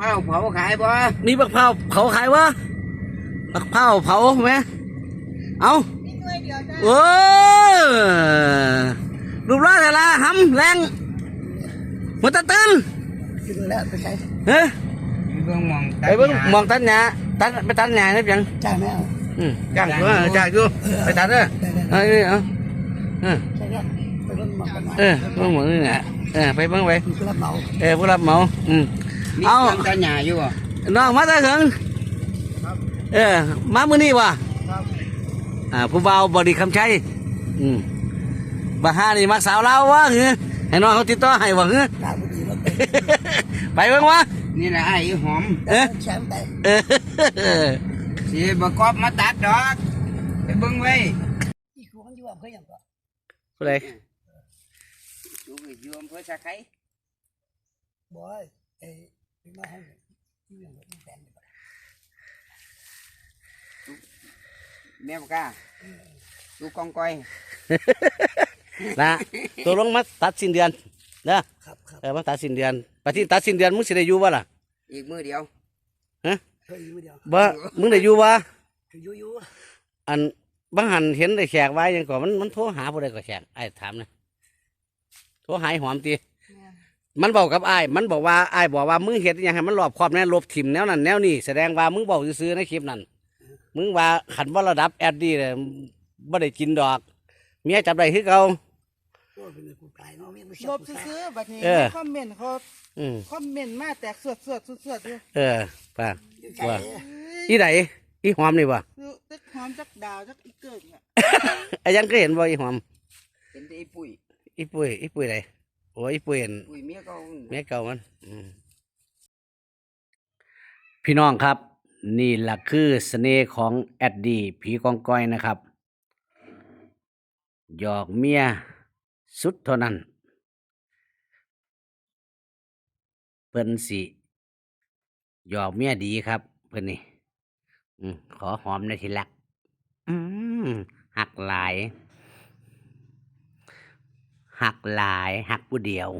เผาเผาขายบ่มีบักเผาเผาขายวะบักเผาเผาไหมเอาโอ้ยรูปร่างแต่ละหำแรงหัวตะตึนกินแล้วไปใช้เฮ้ยเบิ่งมองไปเบิ่งมองตัดหญ้าตัดไปตัดหญ้าได้ยังจ้างแม่เอาอืมจ้างอยู่เออจ้างอยู่ไปตัดเด้อได้ได้เออเอาเออใช่ครับ ไปเบิ่งหมอกกันหน่อยเออเบิ่งหมองนี่แหละเออไปเบิ่งไปมีกระเป๋าเออผู้รับเหมาอืมมีเอาเครื่องตัดหญ้าอยู่บ่น้องมาตาเถิงเออมามื้อนี้วะครับอ่าผู้เบาวบอดีคำชัยอืมบาฮานี่มักสาวเราววะเฮ้ยให้น้องเขาติดต่อให้วะเฮ้ยดาวบุรีรถไปไปเบิ่งวะนี่แหละไอ้หอมเอ๊ะแชมป์ไปเออสิบ่กอบมาตัดดอกไปเบิ่งไว้อีกคนอยู่อำเภออย่างก็ผู้ใด อยู่อยู่อำเภอสะไคร้บอยเอ้พี่น้องอยู่อย่างก็แฟนแม่บ่กล้าดูกองก้อยนะตัวลงมาตัดสิ้นเดือนนะครับครับเออมาตัดสิ้นเดือนปฏิตัดสิ้นเดือนมึงสิได้อยู่บ่ล่ะอีกมือเดียวเคยอยู่เดียวบ่มึงได้อยู่บ่เคยอยู่อยู่อันบางหันเห็นได้แขกไว้ยังก่อนมันมันโทรหาผู้ใดก็แขกไอ้ายถามนะ โทรหายหอมตีมันบอกกับไอ้ายมันบอกว่าไอ้ายบอกว่ามึงเห็นอหยังให้มันรอบครอบแน่ลบถิ่มแนวนั้นแนวนี้แสดงว่ามึงบอกซื้อๆในคลิปนั้น มึงว่าขันว่าระดับแอดดี้เลยบ่ได้กินดอก เมียจับได้คือเก่าโอ้เป็นกูกายเนาะมีผู้ลชายบซื้อๆบัดนี้เออคอมเมนต์เขาอืมคอมเมนต์มาแตกสวดสวดสวดสวดอยู่เออป่ะว่าเอ้ยอีไหนอีหอมนี่บ่คือตึกหอมจักดาวจักอีเกิดเนี่ยไอ้ยังก็เห็นบ่อีหอมเป็นแต่ไอ้ปุ้ย อีปุ้ยอีปุ้ยไหนโอ้ยอีปุ้ยเห็นปุ้ยเมียเก่าแม่เก่ามันอืมพี่น้องครับ นี่แหละคือเสน่ห์ของแอดดีผีกองก้อยนะครับ หยอกเมียสุดเท่านั้น เพิ่นสิหยอกเมียดีครับ เพิ่นนี่อืมขอหอมในอยทีหลักอืมหักหลาย หักหลายหักผู้เดียว